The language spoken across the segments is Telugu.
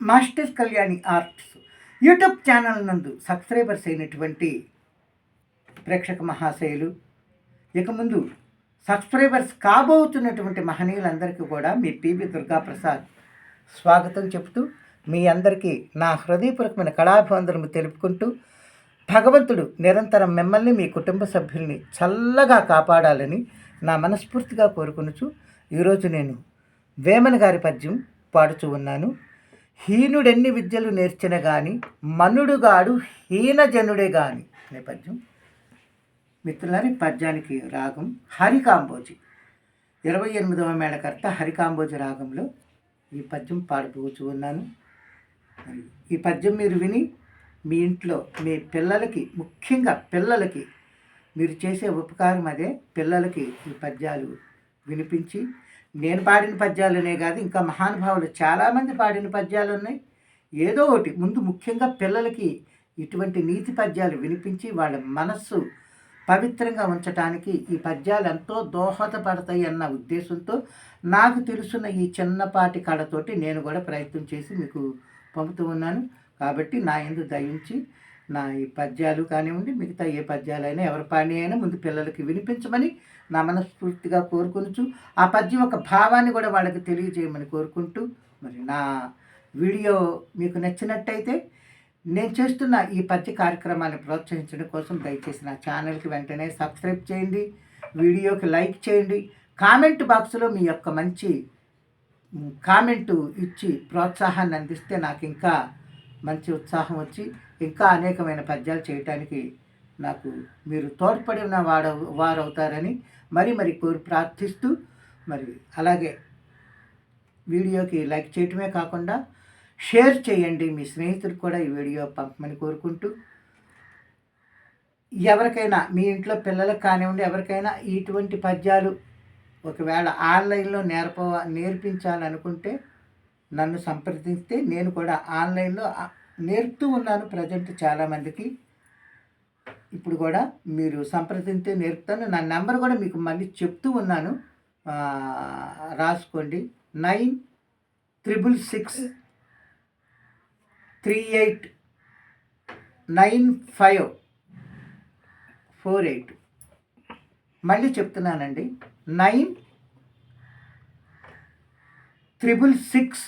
Master Kalyani arts YouTube channel నందు సబ్స్క్రైబర్స్ అయినటువంటి ప్రేక్షక మహాశయులు. ఇక ముందు సబ్స్క్రైబర్స్ కాబోతున్నటువంటి మహనీయులందరికీ కూడా మీ పివి దుర్గాప్రసాద్ స్వాగతం చెప్తూ మీ అందరికీ నా హృదయపూర్వకమైన కళాభివందనము తెలుపుకుంటూ భగవంతుడు నిరంతరం మిమ్మల్ని మీ కుటుంబ సభ్యుల్ని చల్లగా కాపాడాలని నా మనస్ఫూర్తిగా కోరుకునుచు ఈరోజు నేను వేమన గారి పద్యం పాడుచూ ఉన్నాను. హీనుడెన్ని విద్యలు నేర్చిన గాని మనుడుగాడు హీనజనుడే గాని అనే పద్యం. మిత్రులారి పద్యానికి రాగం హరికాంబోజి. ఇరవై ఎనిమిదవ మేళకర్త హరికాంబోజి రాగంలో ఈ పద్యం పాడబోచు ఉన్నాను. ఈ పద్యం మీరు విని మీ ఇంట్లో మీ పిల్లలకి ముఖ్యంగా పిల్లలకి మీరు చేసే ఉపకారం అదే పిల్లలకి ఈ పద్యాలు వినిపించి. నేను పాడిన పద్యాలనే కాదు ఇంకా మహానుభావులు చాలామంది పాడిన పద్యాలు ఉన్నాయి. ఏదో ఒకటి ముందు ముఖ్యంగా పిల్లలకి ఇటువంటి నీతి పద్యాలు వినిపించి వాళ్ళ మనస్సు పవిత్రంగా ఉంచటానికి ఈ పద్యాలు ఎంతో దోహదపడతాయి అన్న ఉద్దేశంతో నాకు తెలుసున్న ఈ చిన్నపాటి కళతోటి నేను కూడా ప్రయత్నం చేసి మీకు పంపుతూ ఉన్నాను. కాబట్టి నా ఎందు దయించి నా ఈ పద్యాలు కానివ్వండి మిగతా ఏ పద్యాలైనా ఎవరి పాణి అయినా ముందు పిల్లలకి వినిపించమని నా మనస్ఫూర్తిగా కోరుకొనుచు ఆ పద్యం ఒక భావాన్ని కూడా వాళ్ళకి తెలియజేయమని కోరుకుంటూ మరి నా వీడియో మీకు నచ్చినట్టయితే నేను చేస్తున్న ఈ పద్య కార్యక్రమాన్ని ప్రోత్సహించడం కోసం దయచేసి నా ఛానల్కి వెంటనే సబ్స్క్రైబ్ చేయండి వీడియోకి లైక్ చేయండి కామెంట్ బాక్స్లో మీ యొక్క మంచి కామెంటు ఇచ్చి ప్రోత్సాహాన్ని అందిస్తే నాకు ఇంకా మంచి ఉత్సాహం వచ్చి ఇంకా అనేకమైన పద్యాలు చేయటానికి నాకు మీరు తోడ్పడిన వాడ వారవుతారని మరి మరి కోరి ప్రార్థిస్తూ మరి అలాగే వీడియోకి లైక్ చేయటమే కాకుండా షేర్ చేయండి. మీ స్నేహితులకు కూడా ఈ వీడియో పంపమని కోరుకుంటూ ఎవరికైనా మీ ఇంట్లో పిల్లలకు కానివ్వండి ఎవరికైనా ఇటువంటి పద్యాలు ఒకవేళ ఆన్లైన్లో నేర్ప నేర్పించాలనుకుంటే నన్ను సంప్రదిస్తే నేను కూడా ఆన్లైన్లో నేర్పుతూ ఉన్నాను ప్రజెంట్ చాలామందికి. ఇప్పుడు కూడా మీరు సంప్రదిస్తే నేర్పుతాను. నా నెంబర్ కూడా మీకు మళ్ళీ చెప్తూ ఉన్నాను. రాసుకోండి. Nine triple six three eight nine five four eight. మళ్ళీ చెప్తున్నానండి. Nine triple six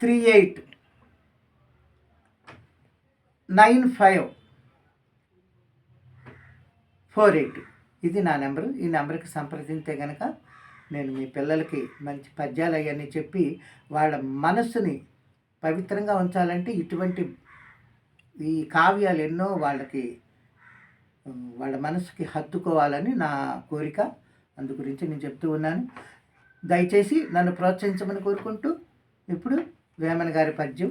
three eight nine five four eight. ఇది నా నెంబరు. ఈ నెంబర్కి సంప్రదింస్తే కనుక నేను మీ పిల్లలకి మంచి పద్యాలు అవన్నీ చెప్పి వాళ్ళ మనస్సుని పవిత్రంగా ఉంచాలంటే ఇటువంటి ఈ కావ్యాలు ఎన్నో వాళ్ళకి వాళ్ళ మనసుకి హత్తుకోవాలని నా కోరిక. అందు గురించి నేను చెప్తూ ఉన్నాను. దయచేసి నన్ను ప్రోత్సహించమని కోరుకుంటూ ఇప్పుడు వేమన గారి పద్యం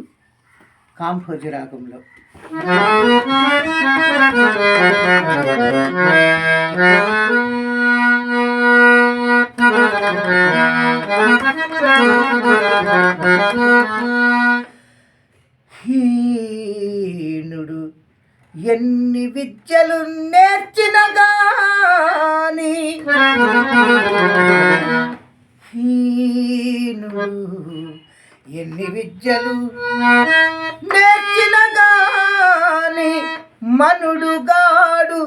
కాంభోజి రాగంలో. హీనుడు ఎన్ని విద్యలు నేర్చిన గాని హీనుడు ఎన్ని విద్యలు నేర్చిన గాని మనుడుగాడు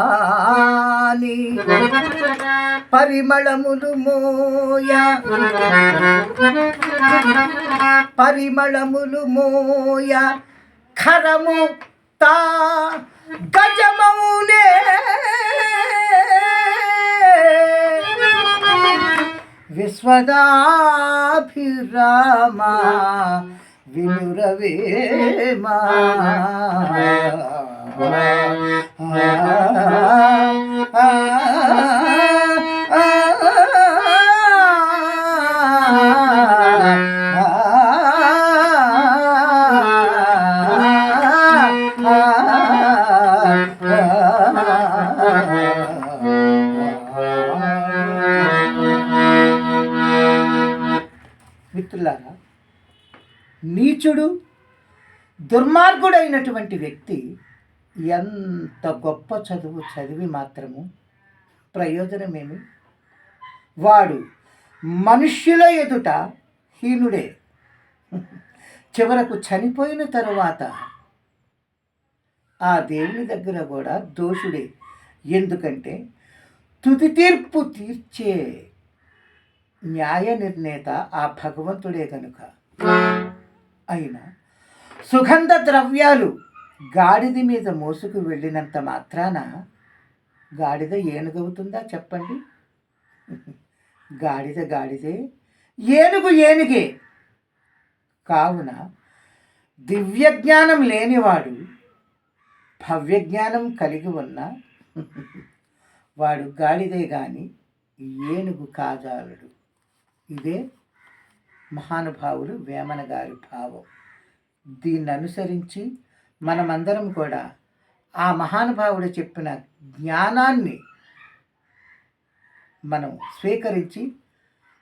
హీనజనుడిగాని పరిమళములు మోయ పరిమళములు మోయ ఖరము తా గజమౌనే విశ్వదాభిరామ వినురవేమా. మిత్రులారా నీచుడు దుర్మార్గుడైనటువంటి వ్యక్తి ఎంత గొప్ప చదువు చదివి మాత్రము ప్రయోజనమేమి? వాడు మనుష్యుల ఎదుట హీనుడే. చివరకు చనిపోయిన తరువాత ఆ దేవుని దగ్గర కూడా దోషుడే. ఎందుకంటే తుది తీర్పు తీర్చే న్యాయ నిర్ణేత ఆ భగవంతుడే కనుక అయినా సుగంధ ద్రవ్యాలు గాడిద మీద మోసుకు వెళ్ళినంత మాత్రాన గాడిద ఏనుగవుతుందా చెప్పండి? గాడిద గాడిదే ఏనుగు ఏనుగే. కావున దివ్య జ్ఞానం లేనివాడు భవ్య జ్ఞానం కలిగి ఉన్న వాడు గాడిదే కానీ ఏనుగు కాజాలడు. ఇదే మహానుభావులు వేమన గారి భావం. దీన్ని అనుసరించి మనమందరం కూడా ఆ మహానుభావుడు చెప్పిన జ్ఞానాన్ని మనం స్వీకరించి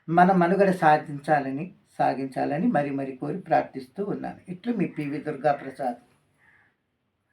మన మనుగడ సాధించాలని సాగించాలని మరి మరి కోరి ప్రార్థిస్తూ ఉన్నాను. ఇట్లు మీ పివి దుర్గా ప్రసాద్